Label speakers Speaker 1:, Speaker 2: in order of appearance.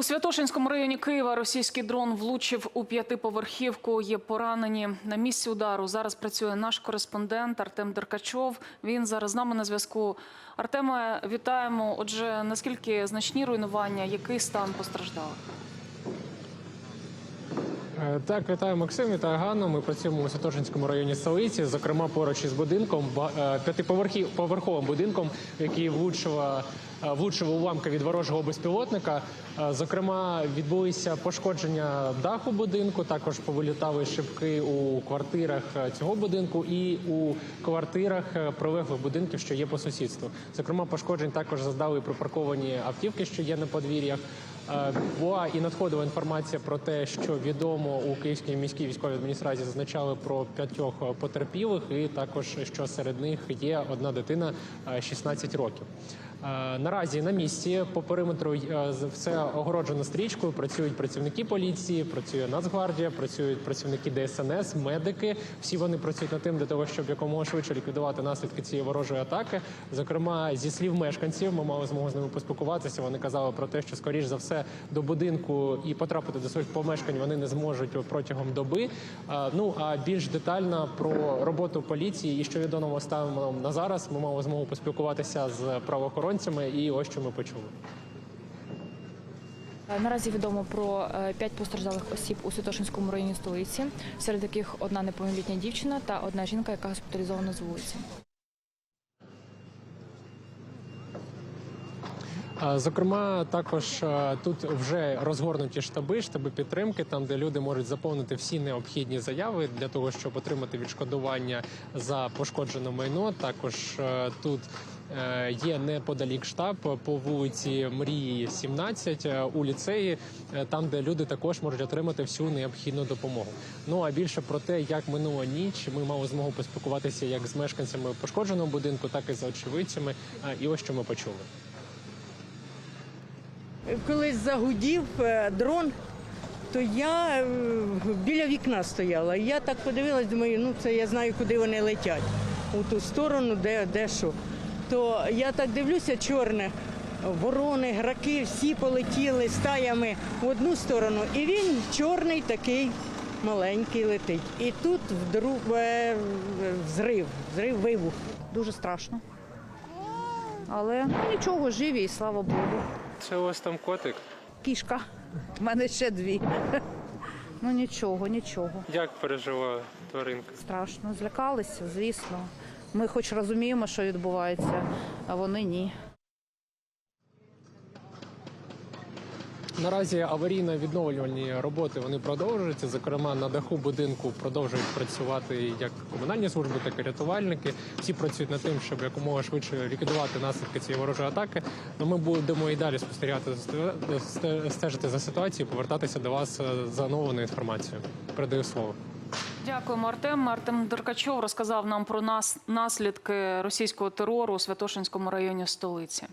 Speaker 1: У Святошинському районі Києва російський дрон влучив у п'ятиповерхівку. Є поранені на місці удару. Зараз працює наш кореспондент Артем Деркачов. Він зараз з нами на зв'язку. Артеме, вітаємо. Отже, наскільки значні руйнування, який стан постраждалих?
Speaker 2: Е, Так, вітаю Максим, вітаю Ганну. Ми працюємо у Святошинському районі столиці, зокрема поруч із будинком, е, будинком, який влучила е, влучив уламка від ворожого безпілотника. Е, Зокрема, відбулися пошкодження даху будинку. Також повилітали шибки у квартирах е, цього будинку і у квартирах прилеглих будинків, що є по сусідству. Зокрема, пошкоджень також заздали припарковані автівки, що є на подвір'ях. Була і надходила інформація про те, що відомо у Київській міській військовій адміністрації зазначали про п'ятьох потерпілих, і також що серед них є одна дитина е, 16 років. Е, Наразі на місці по периметру е, все огороджено стрічкою. Працюють працівники поліції, працює Нацгвардія, працюють працівники ДСНС, медики. Всі вони працюють над тим для того, щоб якомога швидше ліквідувати наслідки цієї ворожої атаки. Зокрема, зі слів мешканців, ми мали змогу з ними поспілкуватися. Вони казали про те, що скоріш за все до будинку і потрапити до своїх помешкань вони не зможуть протягом доби. Ну а більш детально про роботу поліції і що відомо станом на зараз, ми мали змогу поспілкуватися з правоохоронцями, і ось що ми почули.
Speaker 3: Е, Наразі відомо про е, п'ять постраждалих осіб у Святошинському районі столиці, серед яких одна неповнолітня дівчина та одна жінка, яка госпіталізована з вулиці.
Speaker 2: Зокрема, також тут вже розгорнуті штаби, штаби підтримки, там де люди можуть заповнити всі необхідні заяви для того, щоб отримати відшкодування за пошкоджене майно. Також тут е, є неподалік штаб по вулиці Мрії 17 е, у ліцеї, е, там де люди також можуть отримати всю необхідну допомогу. Ну а більше про те, як минула ніч, ми мали змогу поспілкуватися як з мешканцями пошкодженого будинку, так і з очевидцями. І ось що ми почули.
Speaker 4: Коли загудів е, дрон, то я е, біля вікна стояла. Я так подивилась, думаю, ну це я знаю, куди вони летять. У ту сторону, де, де що. То я так дивлюся, чорне, ворони, граки, всі полетіли стаями в одну сторону. І він чорний такий маленький летить. І тут вдруг е, взрив, взрив, вибух.
Speaker 5: Дуже страшно. Але нічого, живі, і слава Богу.
Speaker 2: Це ось там котик.
Speaker 5: Кішка. У мене ще дві. Ну нічого, нічого.
Speaker 2: Як пережила тваринка?
Speaker 5: Страшно. Злякалися, звісно. Ми хоч розуміємо, що відбувається, а вони ні.
Speaker 2: Наразі аварійно-відновлювальні роботи вони продовжуються. Зокрема, на даху будинку продовжують працювати як комунальні служби, так і рятувальники. Всі працюють над тим, щоб якомога швидше ліквідувати наслідки цієї ворожої атаки. Но ми будемо і далі спостерігати стежити за ситуацією, повертатися до вас е, за оновленою інформацією. Передаю слово.
Speaker 1: Дякуємо, Артем. Артем Деркачов розказав нам про нас наслідки російського терору у Святошинському районі столиці.